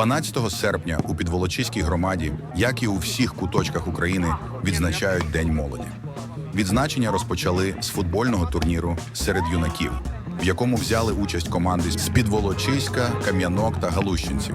12 серпня у Підволочиській громаді, як і у всіх куточках України, відзначають День молоді. Відзначення розпочали з футбольного турніру серед юнаків, в якому взяли участь команди з Підволочиська, Кам'янок та Галущинців.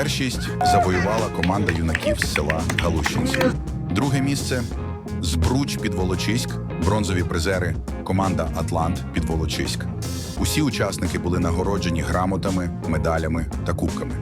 Першість завоювала команда юнаків з села Галущинці. Друге місце Збруч Підволочиськ, бронзові призери, команда Атлант Підволочиськ. Усі учасники були нагороджені грамотами, медалями та кубками.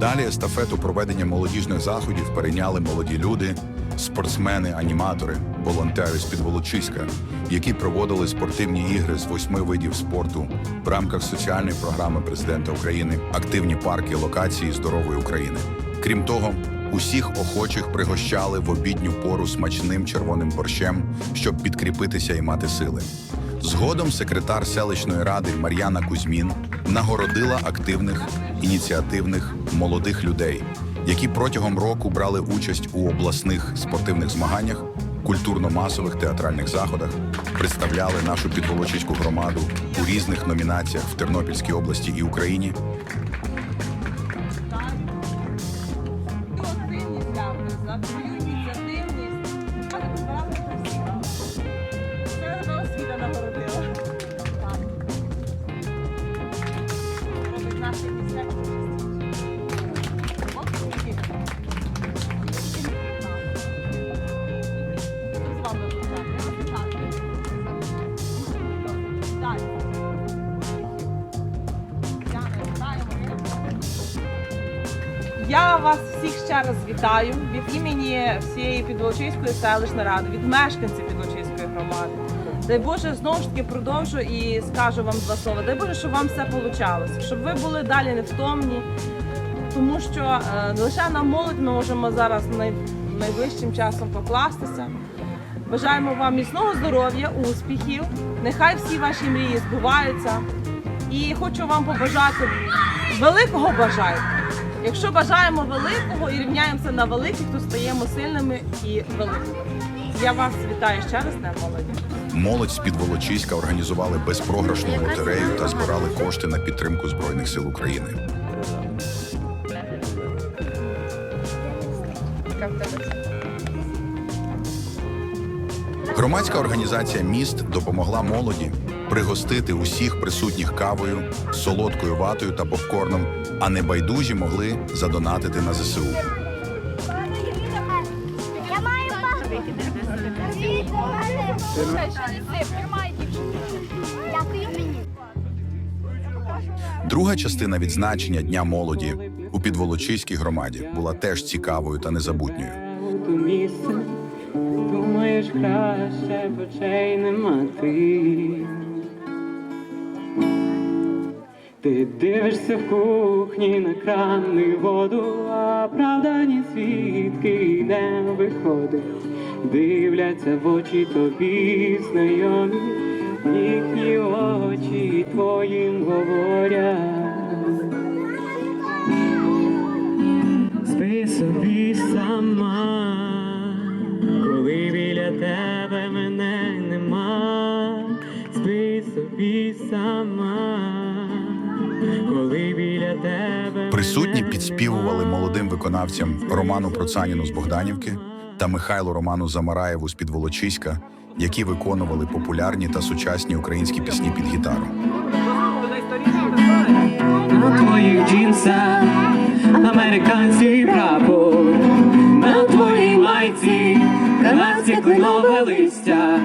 Далі естафету проведення молодіжних заходів перейняли молоді люди, спортсмени, аніматори, волонтери з Підволочиська, які проводили спортивні ігри з восьми видів спорту в рамках соціальної програми президента України Активні парки локації здорової України. Крім того, усіх охочих пригощали в обідню пору смачним червоним борщем, щоб підкріпитися і мати сили. Згодом секретар селищної ради Мар'яна Кузьмін нагородила активних, ініціативних молодих людей, які протягом року брали участь у обласних спортивних змаганнях, культурно-масових театральних заходах, представляли нашу підволочиську громаду у різних номінаціях в Тернопільській області і Україні. активність завжди, Я вас всіх ще раз вітаю від імені всієї Підволочиської селищної ради, від мешканців Підволочиської громади. Дай Боже, знову ж таки продовжу і скажу вам два слова. Дай Боже, щоб вам все вийшло, щоб ви були далі невтомні, тому що е, лише на молодь ми можемо зараз най, найближчим часом покластися. Бажаємо вам міцного здоров'я, успіхів. Нехай всі ваші мрії збуваються. І хочу вам побажати великого бажаю. Якщо бажаємо великого і рівняємося на великих, то стаємо сильними і великими. Я вас вітаю ще раз на молоді. Молодь з Підволочиська організували безпрограшну лотерею та збирали кошти на підтримку Збройних сил України. Громадська організація Міст допомогла молоді пригостити усіх присутніх кавою, солодкою ватою та попкорном, а небайдужі могли задонатити на ЗСУ. Я маю Дякую мені. Друга частина відзначення Дня молоді у Підволочиській громаді була теж цікавою та незабутньою. думаєш краще, нема ти. Ти дивишся в кухні на кран воду, а правда ні свідки не виходить. Дивляться в очі тобі знайомі, їхні очі твоїм говорять. Присутні підспівували молодим виконавцям Роману Процаніну з Богданівки та Михайлу Роману Замараєву з Підволочиська які виконували популярні та сучасні українські пісні під гітару. На твоїх джинсах американський прапор, на твоїй майці канадське кленове листя.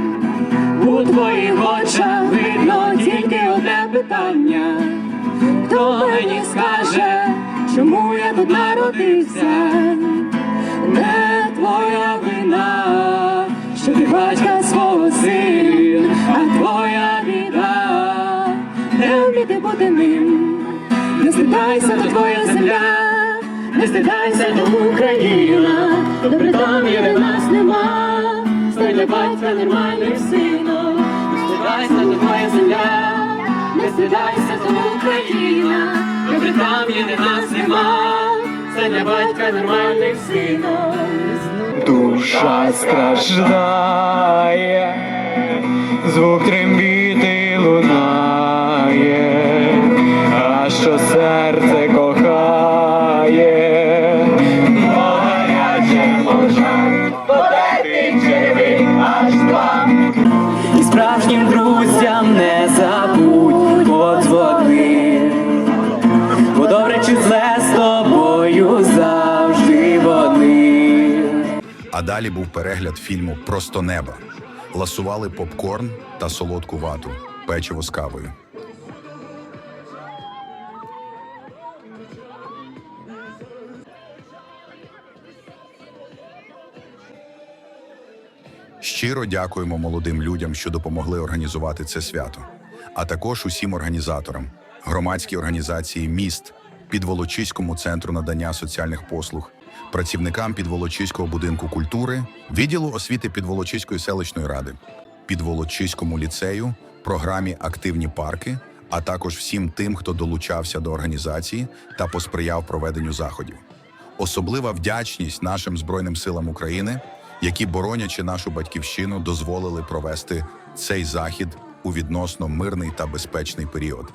У твоїх очах видно тільки одне питання. Мені скаже, чому я тут народився? Не твоя вина, що ти батька свого син, а твоя біда, не вміти бути ним. Не стидайся, то твоя земля, не стидайся, то Україна, добре там є де нас нема, стань для батька нормальним сином, не стидайся, то твоя земля, не стидайся, Україна, добре там є нас нема, стань для батька нормальним сином. Душа страждає, звук трембіти лунає, а що серце кохає, бо гаряче може подати черві аж два. І справжнім друзям А далі був перегляд фільму Просто неба. Ласували попкорн та солодку вату, печиво з кавою. Щиро дякуємо молодим людям, що допомогли організувати це свято, а також усім організаторам, громадській організації міст, Підволочиському центру надання соціальних послуг, працівникам Підволочиського будинку культури, відділу освіти Підволочиської селищної ради, Підволочиському ліцею, програмі Активні парки, а також всім тим, хто долучався до організації та посприяв проведенню заходів. Особлива вдячність нашим Збройним силам України, які, боронячи нашу батьківщину, дозволили провести цей захід у відносно мирний та безпечний період.